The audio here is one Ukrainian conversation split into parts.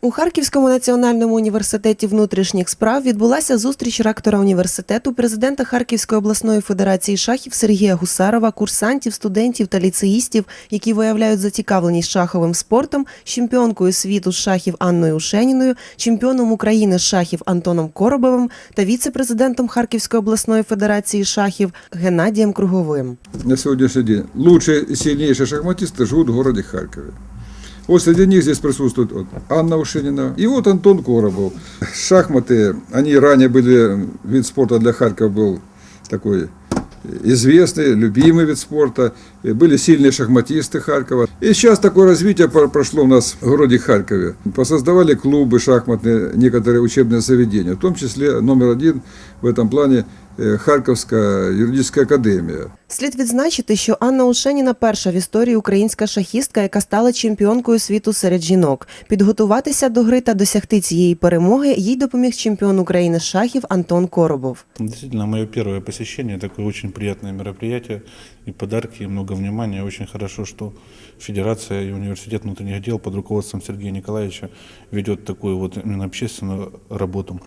У Харківському національному університеті внутрішніх справ відбулася зустріч ректора університету, президента Харківської обласної федерації шахів Сергія Гусарова, курсантів, студентів та ліцеїстів, які виявляють зацікавленість шаховим спортом, чемпіонкою світу з шахів Анною Ушеніною, чемпіоном України з шахів Антоном Коробовим та віце-президентом Харківської обласної федерації шахів Геннадієм Круговим. на сегодняшний день лучшие и сильнейшие шахматисты живут в городе Харькове. Вот среди них здесь присутствует вот Анна Ушинина и вот Антон Коробов. Шахматы, они ранее были, вид спорта для Харькова был такой известный, любимый вид спорта. Были сильные шахматисты Харькова. И сейчас такое развитие про- прошло у нас в городе Харькове. Посоздавали клубы шахматные, некоторые учебные заведения, в том числе номер один в этом плане э, Харьковская юридическая академия. Слід відзначити, що Анна Ушеніна перша в історії українська шахістка, яка стала чемпіонкою світу серед жінок. Підготуватися до гри та досягти цієї перемоги їй допоміг чемпіон України з шахів Антон Коробов. Действительно, мое первое посещение, такое очень приятное мероприятие, и подарки, и много внимания. Очень хорошо, что Федерация и Университет внутренних дел под руководством Сергея Николаевича ведет такую вот именно общественную работу,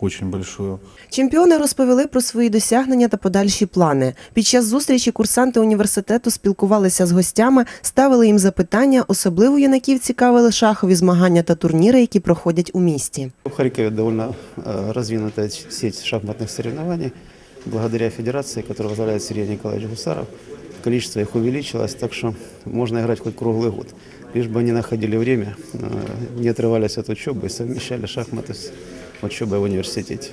очень большую. Чемпіони розповіли про свої досягнення та подальші плани. Під час зустрічі курсанти університету спілкувалися з гостями, ставили їм запитання. Особливо юнаків цікавили шахові змагання та турніри, які проходять у місті. В Харькове довольно э, развинутая сеть шахматных соревнований. Благодаря федерации, которую возглавляет Сергей Николаевич Гусаров, количество их увеличилось, так что можно играть хоть круглый год. Лишь бы они находили время, э, не отрывались от учебы и совмещали шахматы с учебой в университете.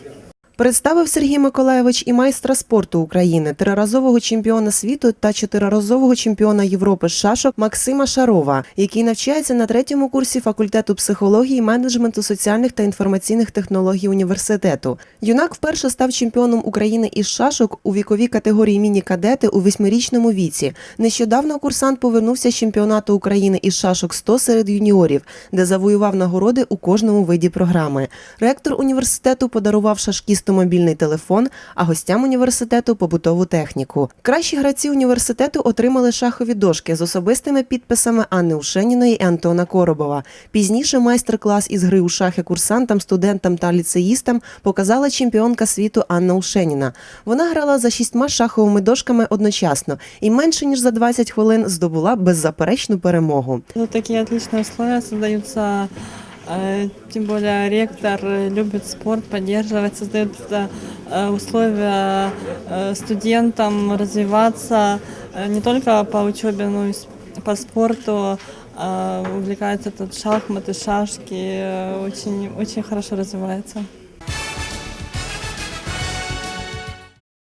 Представив Сергій Миколаєвич і майстра спорту України, триразового чемпіона світу та чотириразового чемпіона Європи з шашок Максима Шарова, який навчається на третьому курсі факультету психології, менеджменту соціальних та інформаційних технологій університету. Юнак вперше став чемпіоном України із шашок у віковій категорії міні-кадети у восьмирічному віці. Нещодавно курсант повернувся з чемпіонату України із шашок 100 серед юніорів, де завоював нагороди у кожному виді програми. Ректор університету подарував шашкісту мобільний телефон, а гостям університету побутову техніку. Кращі гравці університету отримали шахові дошки з особистими підписами Анни Ушеніної і Антона Коробова. Пізніше майстер-клас із гри у шахи курсантам, студентам та ліцеїстам показала чемпіонка світу Анна Ушеніна. Вона грала за шістьма шаховими дошками одночасно і менше ніж за 20 хвилин здобула беззаперечну перемогу. Тут такие отличные условия э, тем более ректор э, любит спорт, поддерживать, создает э, э, условия э, студентам развиваться э, не только по учебе, но и с- по спорту. э, Увлекается тут шахматы, шашки, э, очень, очень хорошо развивается.